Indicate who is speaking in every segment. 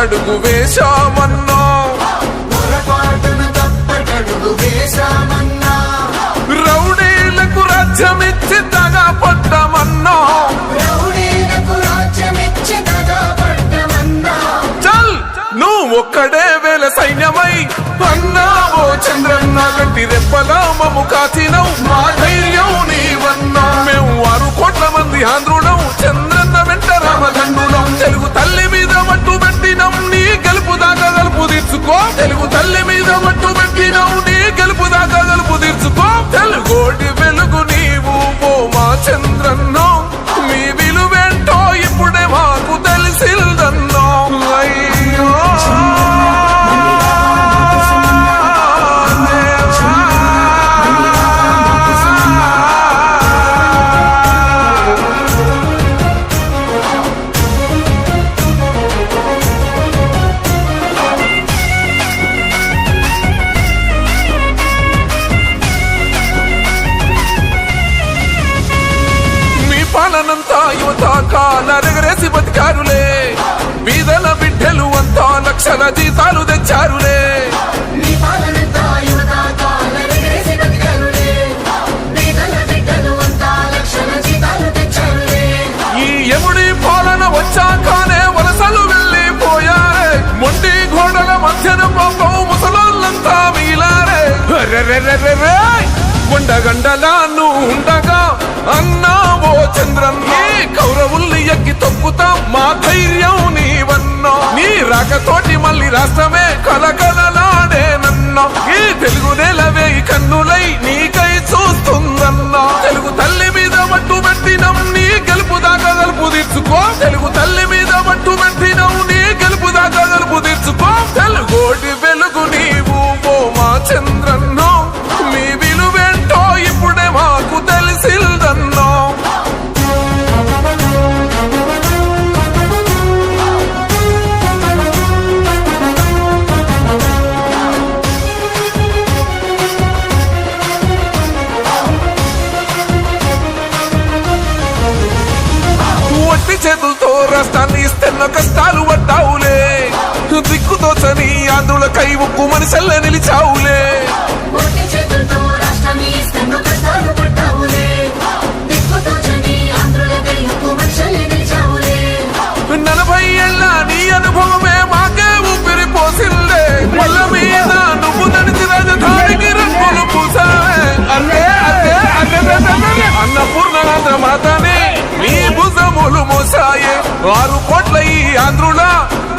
Speaker 1: అడుగు వేశామన్నా.
Speaker 2: తప్పటడుగు వేశామన్నా
Speaker 1: రౌడీలకు రాజ్యమిచ్చి దగా పడ్డామన్నా చల్ నువ్వు ఒక్కడే వేల సైన్యమై అన్నావో చంద్రన్న గట్టి రెప్పలా మము కాచినవు. మా ధైర్యం నీవన్నా. మేము ఆరు కోట్ల మంది ఆంధ్రులం యువత కాలరెగరేసి బతికారులే. బీదల బిడ్డలు అంతా లక్షల జీతాలు తెచ్చారులే.
Speaker 2: అంతా.
Speaker 1: ఈ ఎముడి పాలన వచ్చాకనే వలసలు వెళ్ళిపోయారే. మొండి గోడల మధ్యన పాపం ముసలోళ్ళంతా మిగిలారే రెరెరెరెరె! కొండగండలా నువ్వు ఉండగా అన్నావో చంద్రన్నే కౌరవుల్ని ఎక్కి తొక్కుతాం మా ధైర్యం నీవన్నా. నీ రాకతోటి మళ్ళీ రాష్ట్రమే కలకలలాడేనన్నా ఈ తెలుగు నేలవే ఈ కన్నులై నీకై చూస్తుందన్నా. తెలుగు తల్లి మీద మట్టు పెట్టినం నీ గెలుపు దాకా గెలుపు తీర్చుకో. తెలుగు రాష్ట్రాన్ని ఇస్తున్న కష్టాలు పడ్డావులే. దిక్కుతోచని ఆంధ్రుల కై ఉక్కు మనిషల్లే నిలిచావులే. నలభై ఏళ్ళ నీ అనుభవమే మాకే ఊపిరి పోసిందే. వల్ల కోట్ల ఆంధ్రుల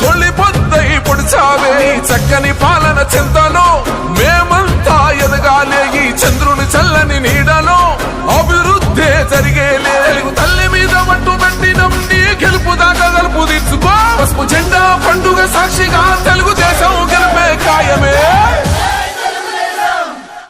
Speaker 1: తొలి పొద్దై పొడిచావే. చక్కని పాలన చింతలో మేమంతా ఎదగాలే.